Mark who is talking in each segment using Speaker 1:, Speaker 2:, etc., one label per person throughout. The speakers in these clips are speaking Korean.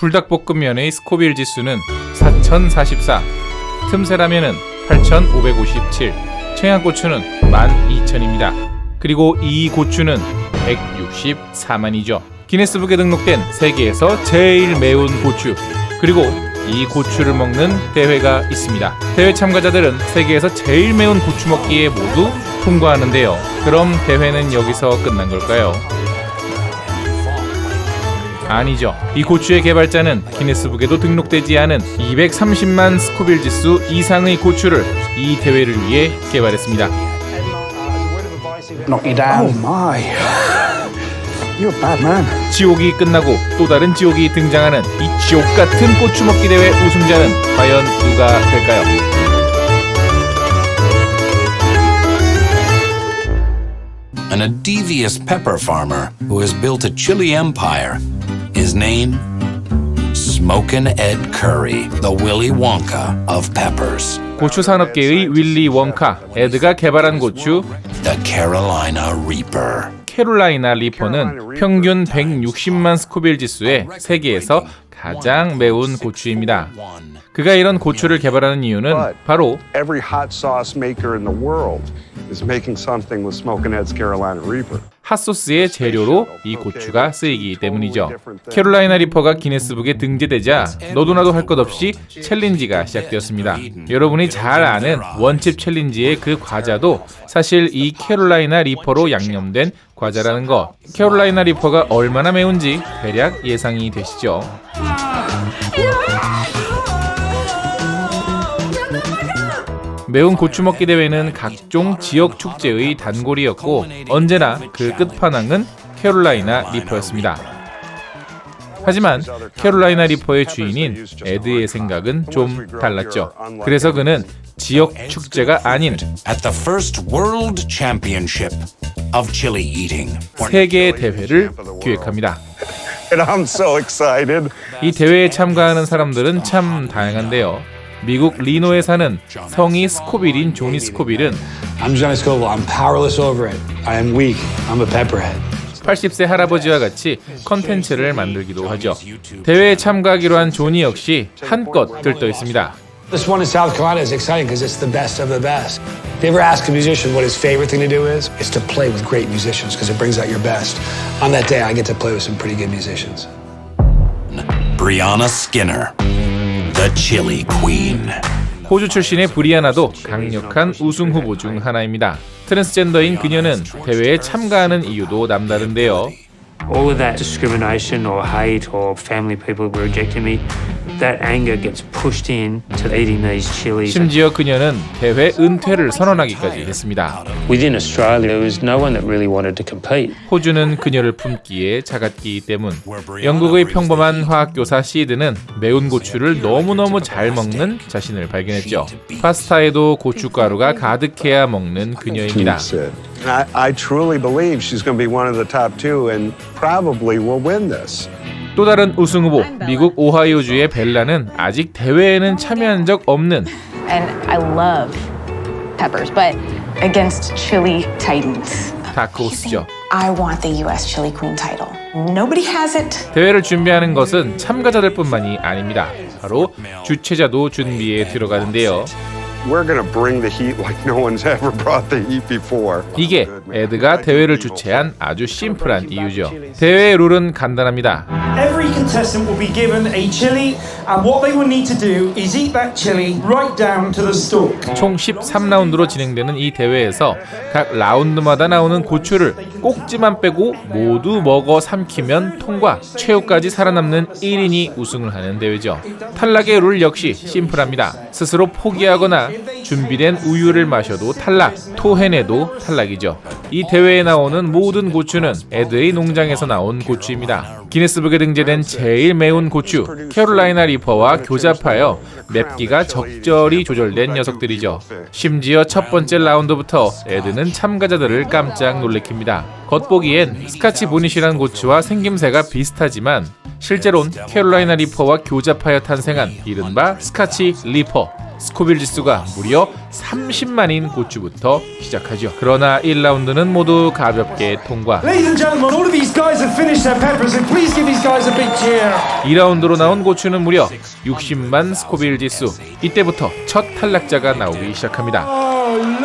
Speaker 1: 불닭볶음면의 스코빌 지수는 4044, 틈새라면은 8557, 청양고추는 12000입니다. 그리고 이 고추는 164만이죠. 기네스북에 등록된 세계에서 제일 매운 고추. 그리고 이 고추를 먹는 대회가 있습니다. 대회 참가자들은 세계에서 제일 매운 고추 먹기에 모두 통과하는데요. 그럼 대회는 여기서 끝난 걸까요? 아니죠. 이 고추의 개발자는 기네스북에도 등록되지 않은 230만 스코빌 지수 이상의 고추를 이 대회를 위해 개발했습니다.
Speaker 2: knock you down.
Speaker 3: Oh my. You're a bad man.
Speaker 1: 지옥이 끝나고 또 다른 지옥이 등장하는 이 지옥 같은 고추 먹기 대회 우승자는 과연 누가 될까요?
Speaker 4: and a devious pepper farmer who has built a chili empire. His name? Smokin' Ed Curry, the Willy Wonka of peppers.
Speaker 1: 고추 산업계의 윌리 원카 에드가 개발한 고추
Speaker 4: The Carolina Reaper.
Speaker 1: 캐롤라이나 리퍼는 평균 160만 스코빌 지수의 세계에서 가장 매운 고추입니다. 그가 이런 고추를 개발하는 이유는 바로
Speaker 3: Every hot sauce maker in the world is making something with Smoking Ed's Carolina Reaper.
Speaker 1: 핫소스의 재료로 이 고추가 쓰이기 때문이죠. 캐롤라이나 리퍼가 기네스북에 등재되자 너도나도 할 것 없이 챌린지가 시작되었습니다. 여러분이 잘 아는 원칩 챌린지의 그 과자도 사실 이 캐롤라이나 리퍼로 양념된 과자라는 것. 캐롤라이나 리퍼가 얼마나 매운지 대략 예상이 되시죠. 매운 고추 먹기 대회는 각종 지역 축제의 단골이었고 언제나 그 끝판왕은 캐롤라이나 리퍼였습니다. 하지만 캐롤라이나 리퍼의 주인인 에드의 생각은 좀 달랐죠. 그래서 그는 지역 축제가 아닌. 세계 대회를 기획합니다. 이 대회에 참가하는 사람들은 참 다양한데요. 미국 리노에 사는 성이 스코빌인 조니 스코빌은
Speaker 2: I'm Johnny Scoville. I'm powerless over it. I am weak. I'm a pepperhead.
Speaker 1: 80세 할아버지와 같이 컨텐츠를 만들기도 하죠. 대회에 참가하기로 한 조니 역시 한껏 들떠 있습니다.
Speaker 2: This one in South Carolina is exciting because it's the best of the best. If you ever ask a musician what his favorite thing to do is, it's to play with great musicians because it brings out your best. On that day, I get to play with some pretty good musicians.
Speaker 4: Brianna Skinner, The Chili Queen.
Speaker 1: 호주 출신의 브리아나도 강력한 우승 후보 중 하나입니다. 트랜스젠더인 그녀는 대회에 참가하는 이유도 남다른데요.
Speaker 5: All of that discrimination or hate or family people rejecting me, that anger gets pushed in to eating these chilies.
Speaker 1: 심지어 그녀는 대회 은퇴를 선언하기까지 했습니다.
Speaker 5: Within Australia, there was no one that really wanted to compete.
Speaker 1: 호주는 그녀를 품기에 작았기 때문. 영국의 평범한 화학교사 시드는 매운 고추를 너무너무 잘 먹는 자신을 발견했죠. 파스타에도 고춧가루가 가득해야 먹는 그녀입니다.
Speaker 3: I, I truly believe she's going to be one of the top two and probably will win this.
Speaker 1: 또 다른 우승 후보 미국 오하이오주의 벨라는 아직 대회에는 참여한 적 없는
Speaker 6: and I love peppers, but against chili titans.
Speaker 1: 다크호스죠.
Speaker 6: I want the U.S. Chili Queen title. Nobody has it.
Speaker 1: 대회를 준비하는 것은 참가자들뿐만이 아닙니다. 바로 주최자도 준비에 들어가는데요.
Speaker 3: We're going to bring the heat like no one's ever brought the heat before.
Speaker 1: 이게 에드가 대회를 주최한 아주 심플한 이유죠. 대회의 룰은 간단합니다.
Speaker 7: Every contestant will be given a chili, and what they will need to do is eat that chili right down to the stalk.
Speaker 1: 총 13라운드로 진행되는 이 대회에서 각 라운드마다 나오는 고추를 꼭지만 빼고 모두 먹어 삼키면 통과, 최후까지 살아남는 1인이 우승을 하는 대회죠. 탈락의 룰 역시 심플합니다. 스스로 포기하거나 준비된 우유를 마셔도 탈락, 토해내도 탈락이죠. 이 대회에 나오는 모든 고추는 에드의 농장에서 나온 고추입니다. 기네스북에 등재된 제일 매운 고추, 캐롤라이나 리퍼와 교잡하여 맵기가 적절히 조절된 녀석들이죠. 심지어 첫 번째 라운드부터 에드는 참가자들을 깜짝 놀래킵니다. 겉보기엔 스카치 보닛이란 고추와 생김새가 비슷하지만 실제론 캐롤라이나 리퍼와 교잡하여 탄생한 이른바 스카치 리퍼 스코빌 지수가 무려 30만인 고추부터 시작하죠. 그러나 1라운드는 모두 가볍게 통과.
Speaker 7: Ladies and gentlemen, all of these guys have finished their peppers, and please give these guys a big cheer.
Speaker 1: 2라운드로 나온 고추는 무려 60만 스코빌 지수. 이때부터 첫 탈락자가 나오기 시작합니다.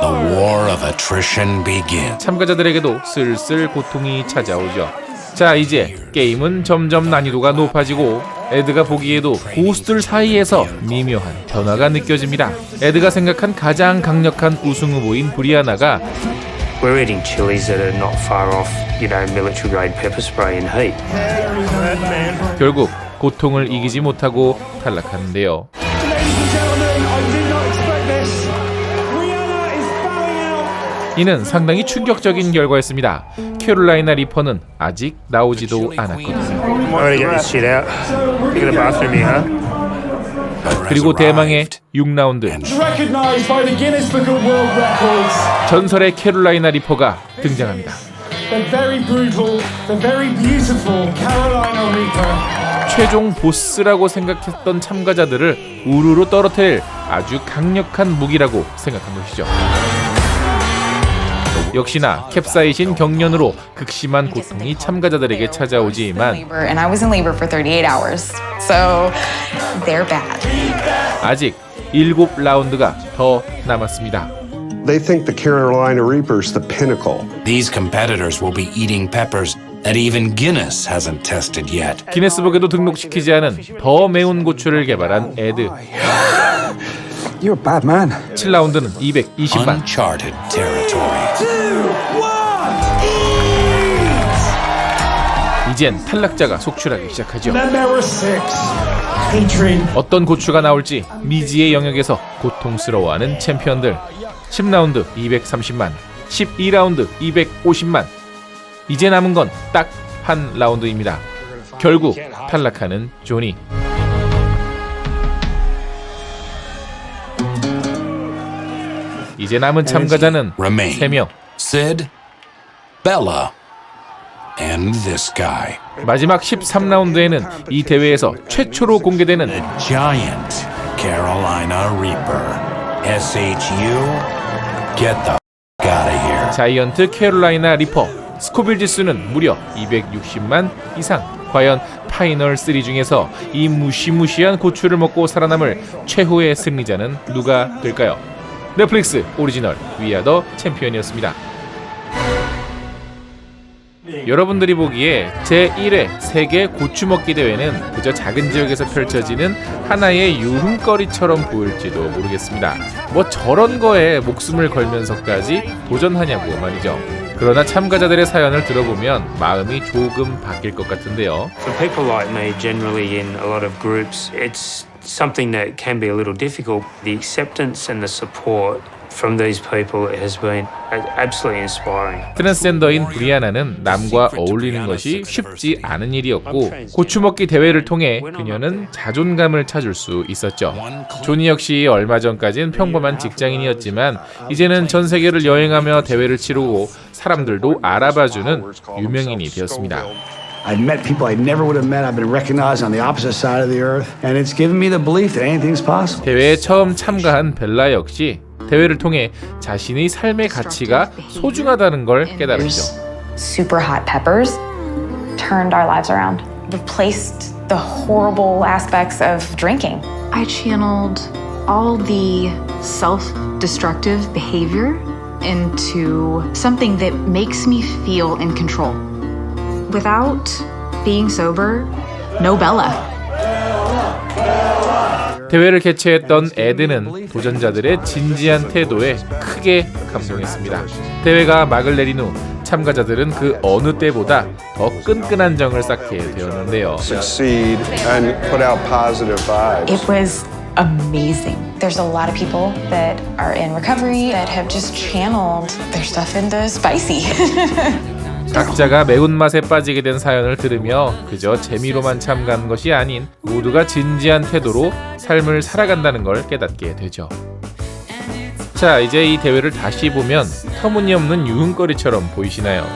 Speaker 4: The war of attrition begins.
Speaker 1: 참가자들에게도 슬슬 고통이 찾아오죠. 자, 이제 게임은 점점 난이도가 높아지고 에드가 보기에도 고수들 사이에서 미묘한 변화가 느껴집니다. 에드가 생각한 가장 강력한 우승 후보인 브리아나가
Speaker 5: We're eating chilies that are not far off, you know, military grade pepper spray in heat.
Speaker 1: 결국 고통을 이기지 못하고 탈락하는데요. 이는 상당히 충격적인 결과였습니다. 캐롤라이나 리퍼는 아직 나오지도 않았거든요. 그리고 대망의 6라운드
Speaker 7: Recognized by the Guinness Book of World Records.
Speaker 1: 전설의 캐롤라이나 리퍼가 등장합니다. 최종 보스라고 생각했던 참가자들을 우르르 떨어뜨릴 아주 강력한 무기라고 생각한 것이죠. 역시나 캡사이신 경련으로 극심한 고통이 참가자들에게 찾아오지만
Speaker 6: labor, and I was in labor for 38 hours. So they're bad.
Speaker 1: 아직 7라운드가 더 남았습니다.
Speaker 3: They think the Carolina Reaper's the pinnacle.
Speaker 4: These competitors will be eating peppers that even Guinness hasn't tested yet.
Speaker 1: 기네스북에도 등록시키지 않은 더 매운 고추를 개발한 에드
Speaker 2: You're a bad man.
Speaker 1: 7라운드는 220만
Speaker 4: Uncharted territory.
Speaker 1: 이젠 탈락자가 속출하기 시작하죠. 어떤 고추가 나올지 미지의 영역에서 고통스러워하는 챔피언들. 10라운드 230만 12라운드 250만. 이제 남은 건 딱 한 라운드입니다. 결국 탈락하는 조니. 이제 남은 참가자는
Speaker 4: Remain.
Speaker 1: 3명.
Speaker 4: Sid, Bella, and this guy.
Speaker 1: 마지막 13라운드에는 이 대회에서 최초로 공개되는
Speaker 4: Giant Carolina Reaper. SHU, get the f- out of here.
Speaker 1: 자이언트 캐롤라이나 리퍼 스코빌 지수는 무려 260만 이상 과연 파이널 3 중에서 이 무시무시한 고추를 먹고 살아남을 최후의 승리자는 누가 될까요? 넷플릭스 오리지널 위아더 챔피언이었습니다 여러분들이 보기에 제1회 세계 고추 먹기 대회는 그저 작은 지역에서 펼쳐지는 하나의 유흥거리처럼 보일지도 모르겠습니다. 뭐 저런 거에 목숨을 걸면서까지 도전하냐고 말이죠. 그러나 참가자들의 사연을 들어보면 마음이 조금 바뀔 것 같은데요.
Speaker 5: For people like me, generally in a lot of groups, it's something that can be a little difficult. The acceptance and the support from these people has been absolutely inspiring.
Speaker 1: 트랜스젠더인 브리아나는 남과 어울리는 것이 쉽지 않은 일이었고 고추먹기 대회를 통해 그녀는 자존감을 찾을 수 있었죠. 조니 역시 얼마 전까진 평범한 직장인이었지만 이제는 전 세계를 여행하며 대회를 치르고 사람들도 알아봐주는 유명인이 되었습니다.
Speaker 2: I've met people I never would have met. I've been recognized on the opposite side of the earth. And it's given me the belief that anything's possible.
Speaker 1: 대회에 처음 참가한 벨라 역시 대회를 통해 자신의 삶의 가치가 소중하다는 걸 깨달았죠.
Speaker 6: Super hot peppers turned our lives around, replaced the horrible aspects of drinking.
Speaker 8: I channeled all the self destructive behavior into something that makes me feel in control. Without being sober, no Bella.
Speaker 1: 대회를 개최했던 에드는 도전자들의 진지한 태도에 크게 감동했습니다. 대회가 막을 내린 후 참가자들은 그 어느 때보다 더 끈끈한 정을 쌓게 되었는데요.
Speaker 3: Succeed and put out positive vibes.
Speaker 6: It was amazing. There's a lot of people that are in recovery that have just channeled their stuff into spicy.
Speaker 1: 각자가 매운맛에 빠지게 된 사연을 들으며 그저 재미로만 참가한 것이 아닌 모두가 진지한 태도로 삶을 살아간다는 걸 깨닫게 되죠. 자, 이제 이 대회를 다시 보면 터무니없는 유흥거리처럼 보이시나요?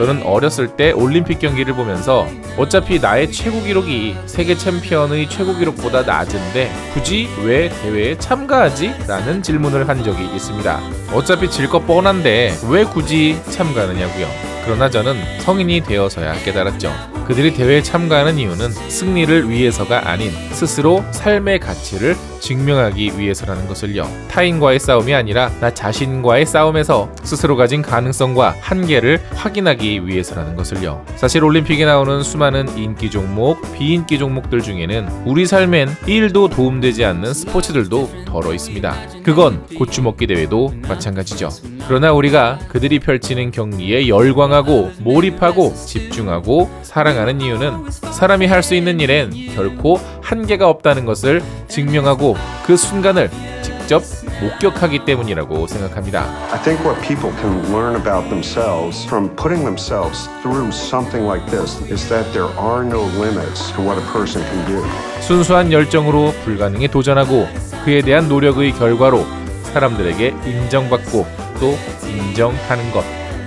Speaker 1: 저는 어렸을 때 올림픽 경기를 보면서 어차피 나의 최고 기록이 세계 챔피언의 최고 기록보다 낮은데 굳이 왜 대회에 참가하지? 라는 질문을 한 적이 있습니다. 어차피 질 것 뻔한데 왜 굳이 참가하느냐고요. 그러나 저는 성인이 되어서야 깨달았죠. 그들이 대회에 참가하는 이유는 승리를 위해서가 아닌 스스로 삶의 가치를 증명하기 위해서라는 것을요. 타인과의 싸움이 아니라 나 자신과의 싸움에서 스스로 가진 가능성과 한계를 확인하기 위해서라는 것을요. 사실 올림픽에 나오는 수많은 인기 종목, 비인기 종목들 중에는 우리 삶엔 1도 도움되지 않는 스포츠들도 덜어 있습니다. 그건 고추 먹기 대회도 마찬가지죠. 그러나 우리가 그들이 펼치는 경기에 열광 하고 몰입하고 집중하고 사랑하는 이유는 사람이 할 수 있는 일엔 결코 한계가 없다는 것을 증명하고 그 순간을 직접 목격하기 때문이라고 생각합니다.
Speaker 3: I think what people can learn about themselves from putting themselves through something like this is that there are no limits to what a person can do.
Speaker 1: 순수한 열정으로 불가능에 도전하고 그에 대한 노력의 결과로 사람들에게 인정받고 또 인정하는 것.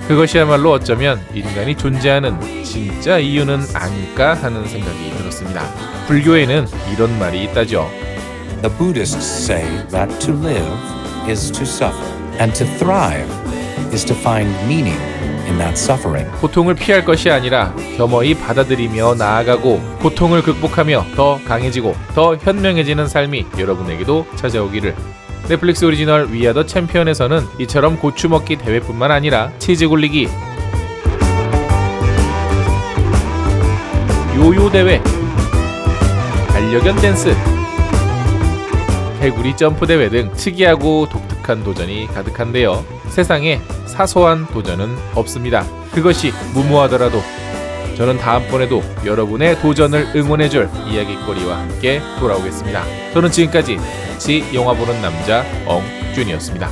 Speaker 1: 그것이야말로 어쩌면 인간이 존재하는 진짜 이유는 아닐까 하는 생각이 들었습니다. 불교에는 이런 말이 있다죠.
Speaker 4: The Buddhists say that to live is to suffer, and to thrive is to find meaning in that suffering.
Speaker 1: 고통을 피할 것이 아니라 겸허히 받아들이며 나아가고 고통을 극복하며 더 강해지고 더 현명해지는 삶이 여러분에게도 찾아오기를. 넷플릭스 오리지널 위아더 챔피언에서는 이처럼 고추 먹기 대회뿐만 아니라 치즈 굴리기, 요요 대회, 반려견 댄스, 개구리 점프 대회 등 특이하고 독특한 도전이 가득한데요. 세상에 사소한 도전은 없습니다. 그것이 무모하더라도 저는 다음번에도 여러분의 도전을 응원해줄 이야기거리와 함께 돌아오겠습니다. 저는 지금까지 같이 영화 보는 남자 엉준이었습니다.